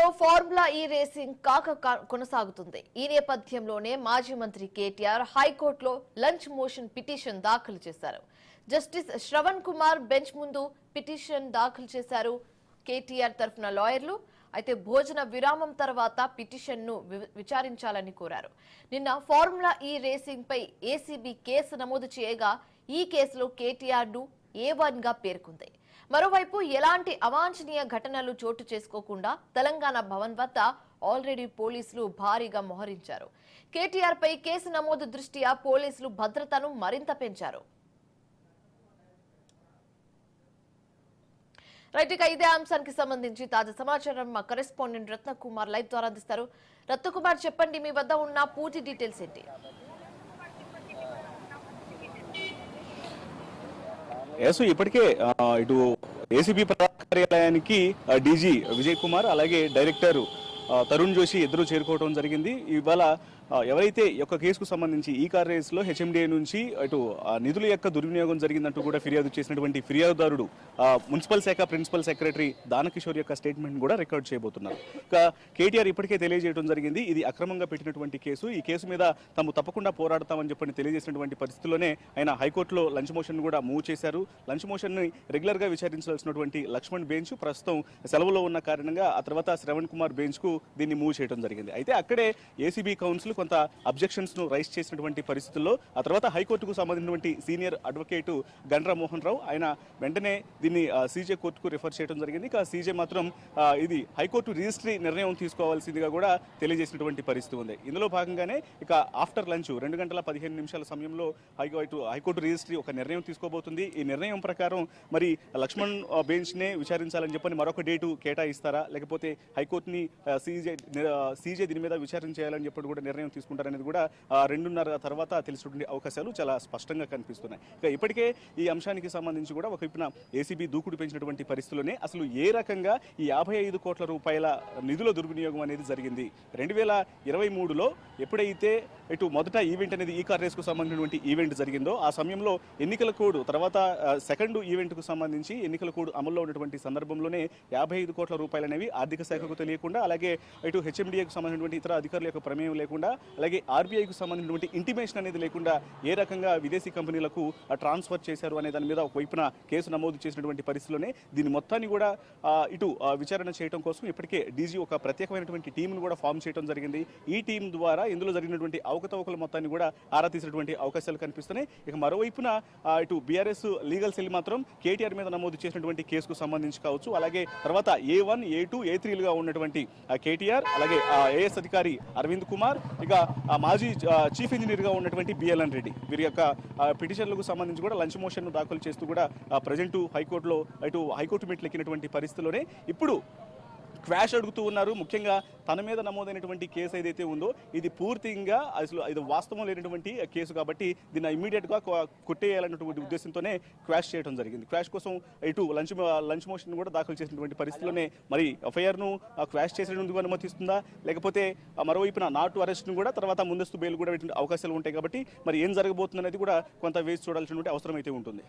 రాష్ట్రంలో ఫార్ములా ఈ రేసింగ్ కాక కొనసాగుతుంది. ఈ నేపథ్యంలోనే మాజీ మంత్రి కేటీఆర్ హైకోర్టులో లంచ్ మోషన్ పిటిషన్ దాఖలు చేశారు. జస్టిస్ శ్రవణ్ కుమార్ బెంచ్ ముందు పిటిషన్ దాఖలు చేశారు కేటీఆర్ తరఫున లాయర్లు. అయితే భోజన విరామం తర్వాత పిటిషన్ను విచారించాలని కోరారు. నిన్న ఫార్ములా ఈ రేసింగ్ పై ఏసీబీ కేసు నమోదు చేయగా ఈ కేసులో కేటీఆర్ను ఏ వన్గా పేర్కొంది. మరోవైపు ఎలాంటి అవాంఛనీయ ఘటనలు చోటు చేసుకోకుండా తెలంగాణ భవన్ వద్ద ఆల్రెడీ పోలీసులు భారీగా మోహరించారు. కేటీఆర్ పై కేసు నమోదు దృష్ట్యా పోలీసులు భద్రతను మరింత పెంచారు. రైట్ ఇక ఇదే అంశానికి సంబంధించి తాజా సమాచారం మా కరెస్పాండెంట్ రత్నకుమార్ లైవ్ ద్వారా అందిస్తారు. రత్నకుమార్ చెప్పండి మీ వద్ద ఉన్న పూర్తి డీటెయిల్స్ ఏంటి? ఎస్ ఇప్పటికే ఆ, ఇటు ఏసీబీ ప్రధాన కార్యాలయానికి డీజీ విజయ్ కుమార్ అలాగే డైరెక్టర్ తరుణ్ జోషి ఇద్దరు చేరుకోవడం జరిగింది. ఇవాళ ఎవరైతే యొక్క కేసుకు సంబంధించి ఈ కార్ రేస్లో హెచ్ఎండిఏ నుంచి అటు నిధుల యొక్క దుర్వినియోగం జరిగిందంటూ కూడా ఫిర్యాదు చేసినటువంటి ఫిర్యాదుదారుడు ఆ, మున్సిపల్ శాఖ ప్రిన్సిపల్ సెక్రటరీ దానకిషోర్ యొక్క స్టేట్మెంట్ కూడా రికార్డ్ చేయబోతున్నారు. ఇక కేటీఆర్ ఇప్పటికే తెలియజేయడం జరిగింది. ఇది అక్రమంగా పెట్టినటువంటి కేసు. ఈ కేసు మీద తాము తప్పకుండా పోరాడతామని చెప్పని తెలియజేసినటువంటి పరిస్థితుల్లోనే ఆయన హైకోర్టులో లంచ్ మోషన్ కూడా మూవ్ చేశారు. లంచ్ మోషన్ని రెగ్యులర్గా విచారించాల్సినటువంటి లక్ష్మణ్ బెంచ్ ప్రస్తుతం సెలవులో ఉన్న కారణంగా ఆ తర్వాత శ్రవణ్ కుమార్ బెంచ్కు దీన్ని మూవ్ చేయడం జరిగింది. అయితే అక్కడే ఏసీబీ కౌన్సిల్ కొంత అబ్జెక్షన్స్ను రైస్ చేసినటువంటి పరిస్థితుల్లో ఆ తర్వాత హైకోర్టుకు సంబంధించినటువంటి సీనియర్ అడ్వకేటు గండ్ర మోహన్ రావు ఆయన వెంటనే దీన్ని సీజే కోర్టుకు రిఫర్ చేయడం జరిగింది. ఇక సీజే మాత్రం ఇది హైకోర్టు రిజిస్ట్రీ నిర్ణయం తీసుకోవాల్సిందిగా కూడా తెలియజేసినటువంటి పరిస్థితి ఉంది. ఇందులో భాగంగానే ఇక ఆఫ్టర్ లంచ్ రెండు గంటల పదిహేను నిమిషాల సమయంలో హైకోర్టు హైకోర్టు రిజిస్ట్రీ ఒక నిర్ణయం తీసుకోబోతుంది. ఈ నిర్ణయం ప్రకారం మరి లక్ష్మణ్ బెంచ్ నే విచారించాలని చెప్పని మరొక డేటు కేటాయిస్తారా? లేకపోతే హైకోర్టుని సీజే సీజే దీని మీద విచారణ చేయాలని చెప్పి కూడా నిర్ణయం తీసుకుంటారనేది కూడా రెండున్నర తర్వాత తెలిసినటువంటి అవకాశాలు చాలా స్పష్టంగా కనిపిస్తున్నాయి. ఇక ఇప్పటికే ఈ అంశానికి సంబంధించి కూడా ఒకవైపున ఏసీబీ దూకుడు పెంచినటువంటి పరిస్థితుల్లోనే అసలు ఏ రకంగా ఈ యాభై ఐదు కోట్ల రూపాయల నిధుల దుర్వినియోగం అనేది జరిగింది? రెండు వేల ఇరవై మూడులో ఎప్పుడైతే ఇటు మొదట ఈవెంట్ అనేది ఈ కార్ రేస్కు సంబంధించినటువంటి ఈవెంట్ జరిగిందో ఆ సమయంలో ఎన్నికల కోడ్ తర్వాత సెకండ్ ఈవెంట్కు సంబంధించి ఎన్నికల కోడ్ అమల్లో ఉన్నటువంటి సందర్భంలోనే యాభై ఐదు కోట్ల రూపాయలు అనేవి ఆర్థిక శాఖకు తెలియకుండా అలాగే ఇటు హెచ్ఎండిఏకు సంబంధించినటువంటి ఇతర అధికారుల యొక్క ప్రమేయం లేకుండా అలాగే ఆర్బీఐకి సంబంధించినటువంటి ఇంటిమేషన్ అనేది లేకుండా ఏ రకంగా విదేశీ కంపెనీలకు ట్రాన్స్ఫర్ చేశారు అనే దాని మీద ఒకవైపున కేసు నమోదు చేసినటువంటి పరిస్థితిలోనే దీని మొత్తాన్ని కూడా ఇటు విచారణ చేయడం కోసం ఇప్పటికే డీజీ ఒక ప్రత్యేకమైనటువంటి టీంను కూడా ఫామ్ చేయడం జరిగింది. ఈ టీం ద్వారా ఇందులో జరిగినటువంటి అవకతవకల మొత్తాన్ని కూడా ఆరా తీసినటువంటి అవకాశాలు కనిపిస్తున్నాయి. ఇక మరోవైపున ఇటు బీఆర్ఎస్ లీగల్ సెల్ మాత్రం కేటీఆర్ మీద నమోదు చేసినటువంటి కేసుకు సంబంధించి కావచ్చు. అలాగే తర్వాత ఏ వన్ ఏ టూ ఏ త్రీలుగా ఉన్నటువంటి కేటీఆర్ అలాగే ఏఎస్ అధికారి అరవింద్ కుమార్ ఇక మాజీ చీఫ్ ఇంజనీర్గా ఉన్నటువంటి బిఎల్ఎన్ రెడ్డి. వీరి యొక్క పిటిషన్లకు సంబంధించి కూడా లంచ్ మోషన్ దాఖలు చేస్తూ కూడా ప్రజెంటు హైకోర్టులో ఇటు హైకోర్టు మెట్లు ఎక్కినటువంటి పరిస్థితిలోనే ఇప్పుడు క్వాష్ అడుగుతూ ఉన్నారు. ముఖ్యంగా తన మీద నమోదైనటువంటి కేసు ఏదైతే ఉందో ఇది పూర్తిగా అసలు ఇది వాస్తవం లేనటువంటి కేసు కాబట్టి దీన్ని ఇమీడియట్గా కొట్టేయాలన్నటువంటి ఉద్దేశంతోనే క్వాష్ చేయడం జరిగింది. క్వాష్ కోసం ఇటు లంచ్ లంచ్ మోషన్ కూడా దాఖలు చేసినటువంటి పరిస్థితిలోనే మరి ఎఫ్ఐఆర్ను క్వాష్ చేసేందుకు అనుమతిస్తుందా? లేకపోతే మరోవైపున నాటు అరెస్ట్ను కూడా తర్వాత ముందస్తు బెయిల్ కూడా అవకాశాలు ఉంటాయి కాబట్టి మరి ఏం జరగబోతుంది అనేది కూడా కొంత వేచి చూడాల్సినటువంటి అవసరం అయితే ఉంటుంది.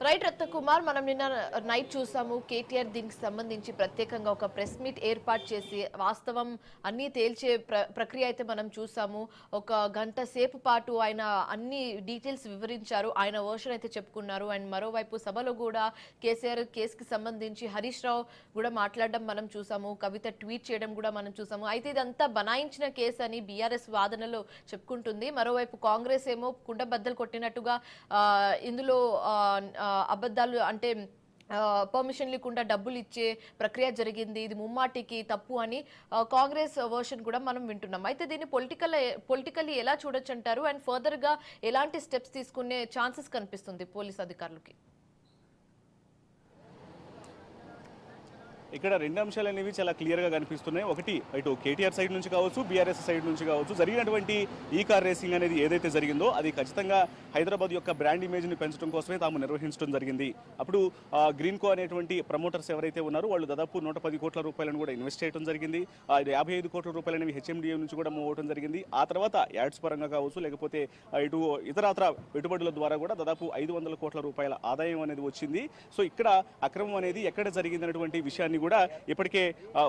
రైట్ రత్నకుమార్ మనం నిన్న నైట్ చూసాము కేటీఆర్ దీనికి సంబంధించి ప్రత్యేకంగా ఒక ప్రెస్ మీట్ ఏర్పాటు చేసి వాస్తవం అన్నీ తేల్చే ప్ర ప్రక్రియ అయితే మనం చూసాము. ఒక గంట సేపు పాటు ఆయన అన్ని డీటెయిల్స్ వివరించారు. ఆయన వర్షన్ అయితే చెప్పుకున్నారు. అండ్ మరోవైపు సభలో కూడా కేసీఆర్ కేసుకి సంబంధించి హరీష్ రావు కూడా మాట్లాడడం మనం చూసాము. కవిత ట్వీట్ చేయడం కూడా మనం చూసాము. అయితే ఇదంతా బనాయించిన కేసు అని బీఆర్ఎస్ వాదనలో చెప్పుకుంటుంది. మరోవైపు కాంగ్రెస్ ఏమో కుండబద్దలు కొట్టినట్టుగా ఇందులో ఆ, అబద్ధాలు అంటే పర్మిషన్ లేకుండా డబ్బులు ఇచ్చే ప్రక్రియ జరిగింది ఇది ముమ్మాటికి తప్పు అని కాంగ్రెస్ వర్షన్ కూడా మనం వింటున్నాం. అయితే దీన్ని పొలిటికల్ పొలిటికల్లీ ఎలా చూడొచ్చు అంటారు? అండ్ ఫర్దర్గా ఎలాంటి స్టెప్స్ తీసుకునే ఛాన్సెస్ కనిపిస్తుంది పోలీస్ అధికారులకి? ఇక్కడ రెండు అంశాలు అనేవి చాలా క్లియర్గా కనిపిస్తున్నాయి. ఒకటి ఇటు కేటీఆర్ సైడ్ నుంచి కావచ్చు బీఆర్ఎస్ సైడ్ నుంచి కావచ్చు జరిగినటువంటి ఈ కార్ రేసింగ్ అనేది ఏదైతే జరిగిందో అది ఖచ్చితంగా హైదరాబాద్ యొక్క బ్రాండ్ ఇమేజ్ని పెంచడం కోసమే తాము నిర్వహించడం జరిగింది. అప్పుడు గ్రీన్ కో అనేటువంటి ప్రమోటర్స్ ఎవరైతే ఉన్నారో వాళ్ళు దాదాపు నూట పది కోట్ల రూపాయలను కూడా ఇన్వెస్ట్ చేయడం జరిగింది. యాభై ఐదు కోట్ల రూపాయలు అనేవి హెచ్ఎండిఏ నుంచి కూడా మూవ్ అవడం జరిగింది. ఆ తర్వాత యాడ్స్ పరంగా కావచ్చు లేకపోతే ఇటు ఇతరత్ర పెట్టుబడుల ద్వారా కూడా దాదాపు ఐదు వందల కోట్ల రూపాయల ఆదాయం అనేది వచ్చింది. సో ఇక్కడ అక్రమం అనేది ఎక్కడ జరిగిందనేటువంటి విషయాన్ని కూడా ఇప్పటికే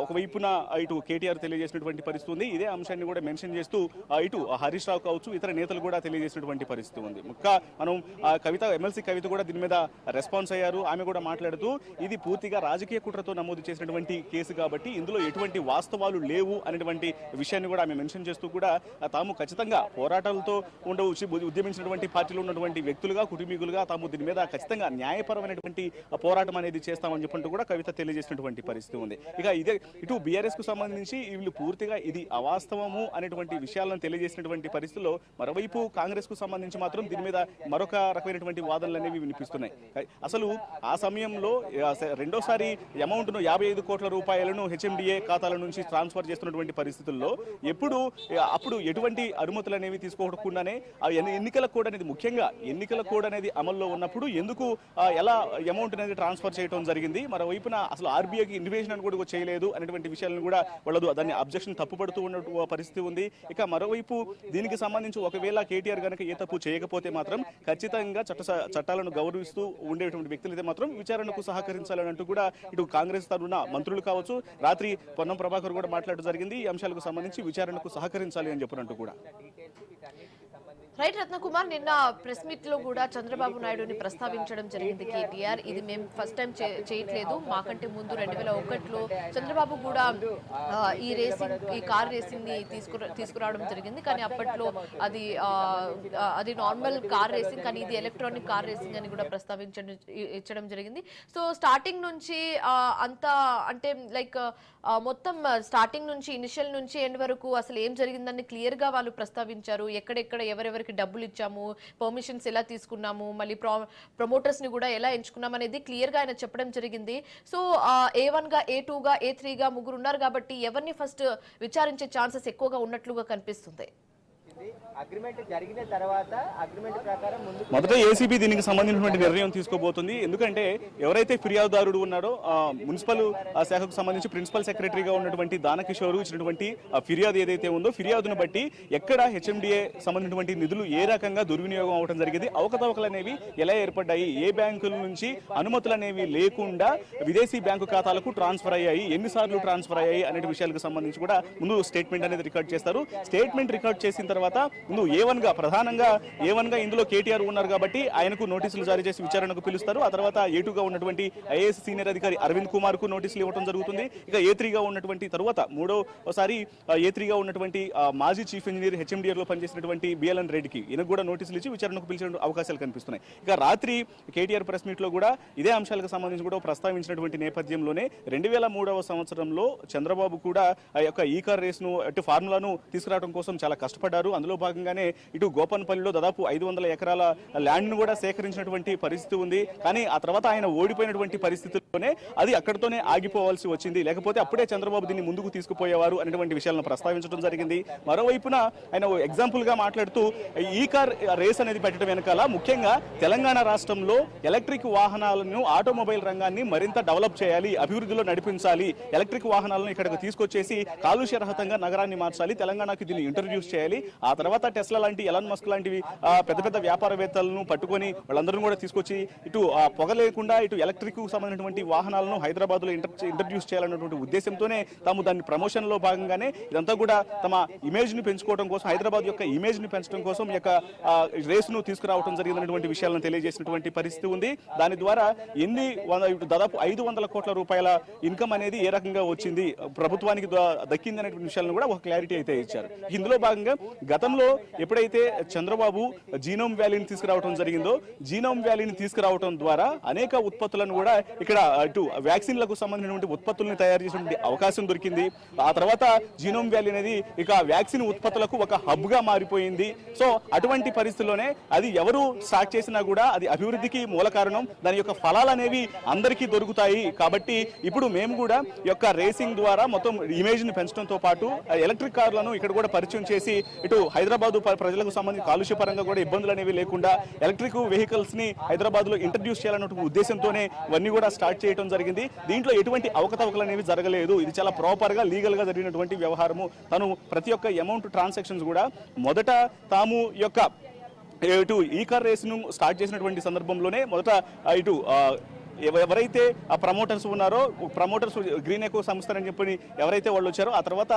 ఒకవైపున ఇటు కేటీఆర్ తెలియజేసినటువంటి పరిస్థితి ఉంది. ఇదే అంశాన్ని కూడా మెన్షన్ చేస్తూ ఇటు హరీష్ రావు కావచ్చు ఇతర నేతలు కూడా తెలియజేసినటువంటి పరిస్థితి ఉంది. ముక్క మనం ఆ, కవిత ఎమ్మెల్సీ కవిత కూడా దీని మీద రెస్పాన్స్ అయ్యారు. ఆమె కూడా మాట్లాడుతూ ఇది పూర్తిగా రాజకీయ కుట్రతో నమోదు చేసినటువంటి కేసు కాబట్టి ఇందులో ఎటువంటి వాస్తవాలు లేవు అనేటువంటి విషయాన్ని కూడా ఆమె మెన్షన్ చేస్తూ కూడా తాము ఖచ్చితంగా పోరాటాలతో ఉండ ఉద్యమించినటువంటి పార్టీలో ఉన్నటువంటి వ్యక్తులుగా కుటుంబీకులుగా తాము దీని మీద ఖచ్చితంగా న్యాయపరమైనటువంటి పోరాటం అనేది చేస్తామని చెప్పంటూ కూడా కవిత తెలియజేసినటువంటి పరిస్థితి ఉంది. ఇక ఇదే ఇటు బీఆర్ఎస్కు సంబంధించి వీళ్ళు పూర్తిగా ఇది అవాస్తవము అనేటువంటి విషయాలను తెలియజేసినటువంటి పరిస్థితుల్లో మరోవైపు కాంగ్రెస్కు సంబంధించి మాత్రం దీని మీద మరొక రకమైనటువంటి వాదనలు అనేవి వినిపిస్తున్నాయి. అసలు ఆ సమయంలో రెండోసారి అమౌంట్ను యాభై ఐదు కోట్ల రూపాయలను హెచ్ఎండిఏ ఖాతాల నుంచి ట్రాన్స్ఫర్ చేస్తున్నటువంటి పరిస్థితుల్లో ఎప్పుడు అప్పుడు ఎటువంటి అనుమతులు అనేవి తీసుకోకుండానే ఎన్నికల కోడ్ అనేది ముఖ్యంగా ఎన్నికల కోడ్ అనేది అమల్లో ఉన్నప్పుడు ఎందుకు ఎలా అమౌంట్ అనేది ట్రాన్స్ఫర్ చేయడం జరిగింది. మరోవైపున అసలు ఆర్బీఐకి ఇన్విటేషన్ అని కూడా చేయలేదు అనేటువంటి విషయాలను కూడా వాళ్ళు దాన్ని అబ్జెక్షన్ తప్పుపడుతూ ఉన్న పరిస్థితి ఉంది. ఇక మరోవైపు దీనికి సంబంధించి ఒకవేళ కేటీఆర్ కనుక ఏ తప్పు చేయకపోతే మాత్రం ఖచ్చితంగా చట్ట చట్టాలను గౌరవిస్తూ ఉండేటువంటి వ్యక్తులైతే మాత్రం విచారణకు సహకరించాలని అంటూ కూడా ఇటు కాంగ్రెస్ తరఫున మంత్రులు కావచ్చు రాత్రి పొన్నం ప్రభాకర్ కూడా మాట్లాడడం జరిగింది. ఈ అంశాలకు సంబంధించి విచారణకు సహకరించాలి అని చెప్పినట్టు కూడా. రైట్ రత్నకుమార్ నిన్న ప్రెస్ మీట్లో కూడా చంద్రబాబు నాయుడుని ప్రస్తావించడం జరిగింది కేటీఆర్. ఇది మేము ఫస్ట్ టైం చేయట్లేదు. మాకంటే ముందు రెండు వేల ఒకటిలో చంద్రబాబు కూడా ఈ రేసింగ్ ఈ కార్ రేసింగ్ని తీసుకురా తీసుకురావడం జరిగింది. కానీ అప్పట్లో అది అది నార్మల్ కార్ రేసింగ్ కానీ ఇది ఎలక్ట్రానిక్ కార్ రేసింగ్ అని కూడా ప్రస్తావించడం ఇచ్చడం జరిగింది. సో స్టార్టింగ్ నుంచి అంత అంతా అంటే లైక్ మొత్తం స్టార్టింగ్ నుంచి ఇనిషియల్ నుంచి ఎండ్ వరకు అసలు ఏం జరిగిందని క్లియర్గా వాళ్ళు ప్రస్తావించారు. ఎక్కడెక్కడ ఎవరెవరికి డబ్బులు ఇచ్చాము పర్మిషన్స్ ఎలా తీసుకున్నాము మళ్ళీ ప్రో ప్రమోటర్స్ని కూడా ఎలా ఎంచుకున్నాం అనేది క్లియర్గా ఆయన చెప్పడం జరిగింది. సో ఏ వన్గా ఏ టూ గా ఏ త్రీ గా ముగ్గురు ఉన్నారు కాబట్టి ఎవరిని ఫస్ట్ విచారించే ఛాన్సెస్ ఎక్కువగా ఉన్నట్లుగా కనిపిస్తుంది. అగ్రిమెంట్ జరిగిన తర్వాత అగ్రిమెంట్ ప్రకారం మొదట ఏసీబీ దీనికి సంబంధించినటువంటి నిర్ణయం తీసుకోబోతుంది. ఎందుకంటే ఎవరైతే ఫిర్యాదుదారుడు ఉన్నాడో మున్సిపల్ శాఖకు సంబంధించి ప్రిన్సిపల్ సెక్రటరీగా ఉన్నటువంటి దానకిషోర్ ఇచ్చినటువంటి ఆ, ఫిర్యాదు ఏదైతే ఉందో ఫిర్యాదును బట్టి ఎక్కడ హెచ్ఎండిఏ సంబంధించినటువంటి నిధులు ఏ రకంగా దుర్వినియోగం అవడం జరిగింది అవకతవకలు అనేవి ఎలా ఏర్పడ్డాయి ఏ బ్యాంకుల నుంచి అనుమతులు అనేవి లేకుండా విదేశీ బ్యాంకు ఖాతాలకు ట్రాన్స్ఫర్ అయ్యాయి ఎన్నిసార్లు ట్రాన్స్ఫర్ అయ్యాయి అనే విషయాలకు సంబంధించి కూడా ముందు స్టేట్మెంట్ అనేది రికార్డ్ చేస్తారు. స్టేట్మెంట్ రికార్డ్ చేసిన తర్వాత ముందు ఏ వన్గా ప్రధానంగా ఏ వన్గా ఇందులో కేటీఆర్ ఉన్నారు కాబట్టి ఆయనకు నోటీసులు జారీ చేసి విచారణకు పిలుస్తారు. ఆ తర్వాత ఏ ఉన్నటువంటి ఐఏఎస్ సీనియర్ అధికారి అరవింద్ కుమార్కు నోటీసులు ఇవ్వడం జరుగుతుంది. ఇక ఏ గా ఉన్నటువంటి తర్వాత మూడోసారి ఏ గా ఉన్నటువంటి మాజీ చీఫ్ ఇంజనీర్ హెచ్ఎండిఆర్లో పనిచేసినటువంటి బిఎల్ఎన్ రెడ్డికి ఈయనకు కూడా నోటీసులు ఇచ్చి విచారణకు పిలిచే అవకాశాలు కనిపిస్తున్నాయి. ఇక రాత్రి కేటీఆర్ ప్రెస్ మీట్లో కూడా ఇదే అంశాలకు సంబంధించి కూడా ప్రస్తావించినటువంటి నేపథ్యంలోనే రెండు వేల మూడవ సంవత్సరంలో చంద్రబాబు కూడా ఆ యొక్క ఈ కార్ రేస్ను అటు ఫార్ములాను తీసుకురావడం కోసం చాలా కష్టపడ్డారు. అందులో భాగంగానే ఇటు గోపన్పల్లిలో దాదాపు ఐదు వందల ఎకరాల ల్యాండ్ను కూడా సేకరించినటువంటి పరిస్థితి ఉంది. కానీ ఆ తర్వాత ఆయన ఓడిపోయినటువంటి పరిస్థితుల్లోనే అది అక్కడితోనే ఆగిపోవాల్సి వచ్చింది. లేకపోతే అప్పుడే చంద్రబాబు దీన్ని ముందుకు తీసుకుపోయేవారు అనేటువంటి విషయాలను ప్రస్తావించడం జరిగింది. మరోవైపున ఆయన ఎగ్జాంపుల్గా మాట్లాడుతూ ఈ కార్ రేస్ అనేది పెట్టడం వెనకాల ముఖ్యంగా తెలంగాణ రాష్ట్రంలో ఎలక్ట్రిక్ వాహనాలను ఆటోమొబైల్ రంగాన్ని మరింత డెవలప్ చేయాలి అభివృద్ధిలో నడిపించాలి ఎలక్ట్రిక్ వాహనాలను ఇక్కడికి తీసుకొచ్చేసి కాలుష్యరహితంగా నగరాన్ని మార్చాలి తెలంగాణకు దీన్ని ఇంట్రడ్యూస్ చేయాలి ఆ తర్వాత టెస్లా లాంటి ఎలాన్ మస్క్ లాంటివి పెద్ద పెద్ద వ్యాపారవేత్తలను పట్టుకొని వాళ్ళందరూ కూడా తీసుకొచ్చి ఇటు పొగ లేకుండా ఇటు ఎలక్ట్రిక్ సంబంధించినటువంటి వాహనాలను హైదరాబాద్లో ఇంట్రడ్యూస్ చేయాలన్నటువంటి ఉద్దేశంతోనే తాము దాని ప్రమోషన్లో భాగంగానే ఇదంతా కూడా తమ ఇమేజ్ని పెంచుకోవడం కోసం హైదరాబాద్ యొక్క ఇమేజ్ని పెంచడం కోసం ఈ యొక్క రేస్ను తీసుకురావడం జరిగినటువంటి విషయాలను తెలియజేసినటువంటి పరిస్థితి ఉంది. దాని ద్వారా ఎన్ని దాదాపు ఐదు వందల కోట్ల రూపాయల ఇన్కమ్ అనేది ఏ రకంగా వచ్చింది ప్రభుత్వానికి దక్కింది అనేటువంటి విషయాలను కూడా ఒక క్లారిటీ అయితే ఇచ్చారు. ఇందులో భాగంగా గతంలో ఎప్పుడైతే చంద్రబాబు జీనోమ్ వ్యాలీని తీసుకురావడం జరిగిందో జీనోమ్ వ్యాలీని తీసుకురావడం ద్వారా అనేక ఉత్పత్తులను కూడా ఇక్కడ ఇటు వ్యాక్సిన్లకు సంబంధించినటువంటి ఉత్పత్తులను తయారు చేసినటువంటి అవకాశం దొరికింది. ఆ తర్వాత జీనోమ్ వ్యాలీ అనేది ఇక వ్యాక్సిన్ ఉత్పత్తులకు ఒక హబ్గా మారిపోయింది. సో అటువంటి పరిస్థితుల్లోనే అది ఎవరు స్టార్ట్ చేసినా కూడా అది అభివృద్ధికి మూల కారణం దాని యొక్క ఫలాలు అనేవి అందరికీ దొరుకుతాయి. కాబట్టి ఇప్పుడు మేము కూడా యొక్క రేసింగ్ ద్వారా మొత్తం ఇమేజ్ని పెంచడంతో పాటు ఎలక్ట్రిక్ కార్లను ఇక్కడ కూడా పరిచయం చేసి ఇటు హైదరాబాద్ ప్రజలకు సంబంధించి కాలుష్య పరంగా కూడా ఇబ్బందులు అనేవి లేకుండా ఎలక్ట్రిక్ వెహికల్స్ని హైదరాబాద్లో ఇంట్రడ్యూస్ చేయాలన్న ఉద్దేశంతోనే ఇవన్నీ కూడా స్టార్ట్ చేయడం జరిగింది. దీంట్లో ఎటువంటి అవకతవకలు అనేవి జరగలేదు. ఇది చాలా ప్రాపర్గా లీగల్గా జరిగినటువంటి వ్యవహారము. తను ప్రతి ఒక్క అమౌంట్ ట్రాన్సాక్షన్స్ కూడా మొదట తాము యొక్క ఇటు ఈ కార్ రేస్ను స్టార్ట్ చేసినటువంటి సందర్భంలోనే మొదట ఇటు ఎవరైతే ఆ ప్రమోటర్స్ ఉన్నారో ప్రమోటర్స్ గ్రీన్ ఎకో సంస్థ అని చెప్పి ఎవరైతే వాళ్ళు వచ్చారో ఆ తర్వాత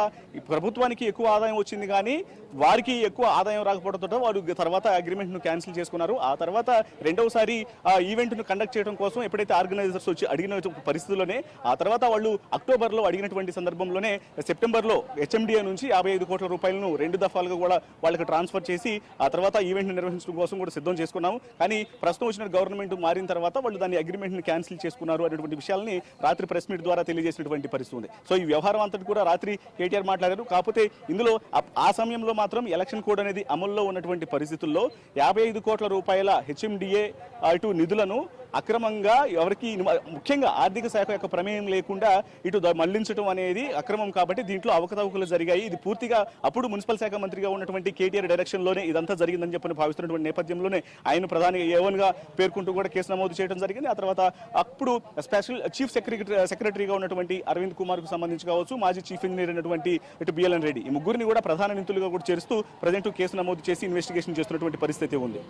ప్రభుత్వానికి ఎక్కువ ఆదాయం వచ్చింది కానీ వారికి ఎక్కువ ఆదాయం రాకపోవడంతో వారు తర్వాత అగ్రిమెంట్ను క్యాన్సిల్ చేసుకున్నారు. ఆ తర్వాత రెండవసారి ఆ ఈవెంట్ను కండక్ట్ చేయడం కోసం ఎప్పుడైతే ఆర్గనైజర్స్ వచ్చి అడిగిన పరిస్థితుల్లోనే ఆ తర్వాత వాళ్ళు అక్టోబర్లో అడిగినటువంటి సందర్భంలోనే సెప్టెంబర్లో హెచ్ఎండిఏ నుంచి యాభై ఐదు కోట్ల రూపాయలను రెండు దఫాలుగా కూడా వాళ్ళకి ట్రాన్స్ఫర్ చేసి ఆ తర్వాత ఈవెంట్ నిర్వహించడం కోసం కూడా సిద్ధం చేసుకున్నాము. కానీ ప్రస్తుతం వచ్చిన గవర్నమెంట్ మారిన తర్వాత వాళ్ళు దాని అగ్రిమెంట్ని క్యాన్సిల్ చేసుకున్నారు అనేటువంటి విషయాల్ని రాత్రి ప్రెస్ మీట్ ద్వారా తెలియజేసినటువంటి పరిస్థితి ఉంది. సో ఈ వ్యవహారం అంతటి కూడా రాత్రి కేటీఆర్ మాట్లాడారు. కాకపోతే ఇందులో ఆ- సమయంలో మాత్రం ఎలక్షన్ కోడ్ అనేది అమల్లో ఉన్నటువంటి పరిస్థితుల్లో యాభై ఐదు కోట్ల రూపాయల హెచ్ఎండిఏ అటు నిధులను అక్రమంగా ఎవరికి ముఖ్యంగా ఆర్థిక శాఖ యొక్క ప్రమేయం లేకుండా ఇటు మళ్ళించడం అనేది అక్రమం కాబట్టి దీంట్లో అవకతవకలు జరిగాయి. ఇది పూర్తిగా అప్పుడు మున్సిపల్ శాఖ మంత్రిగా ఉన్నటువంటి కేటీఆర్ డైరెక్షన్లోనే ఇదంతా జరిగిందని చెప్పని భావిస్తున్నటువంటి నేపథ్యంలోనే ఆయన ప్రధాని ఏవన్గా పేర్కొంటూ కూడా కేసు నమోదు చేయడం జరిగింది. ఆ తర్వాత అప్పుడు స్పెషల్ చీఫ్ సెక్రటరీ సెక్రటరీగా ఉన్నటువంటి అరవింద్ కుమార్కు సంబంధించి కావచ్చు మాజీ చీఫ్ ఇంజనీర్ అయినటువంటి ఇటు బిఎల్ఎన్ రెడ్డి ఈ ముగ్గురిని కూడా ప్రధాన నిందితులుగా కూడా చేరుస్తూ ప్రజెంట్ కేసు నమోదు చేసి ఇన్వెస్టిగేషన్ చేస్తున్నటువంటి పరిస్థితి ఉంది.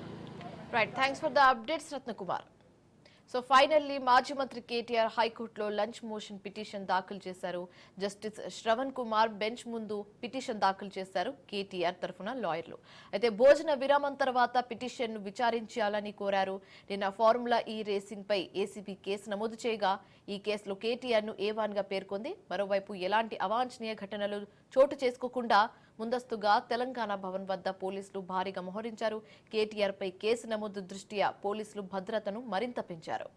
Right thanks for the updates Ratnakumar so finally మాజీ మంత్రి కేటీఆర్ హైకోర్టులో లంచ్ మోషన్ పిటిషన్ దాఖలు చేశారు. జస్టిస్ శ్రవణ్ కుమార్ బెంచ్ ముందు పిటిషన్ దాఖలు చేశారు కేటీఆర్ తరఫున లాయర్లు. అయితే భోజన విరామం తర్వాత పిటిషన్ను విచారించాలని కోరారు. నిన్న ఫార్ములా ఈ రేసింగ్ పై ఏసీబీ కేసు నమోదు చేయగా ఈ కేసులో కేటీఆర్ను ఏవాన్గా పేర్కొంది? మరోవైపు ఎలాంటి అవాంఛనీయ ఘటనలు చోటు చేసుకోకుండా ముందస్తుగా తెలంగాణ భవన్ వద్ద పోలీసులు భారీగా మోహరించారు. కేటీఆర్ పై కేసు నమోదు దృష్ట్యా పోలీసులు భద్రతను మరింత పెంచారు.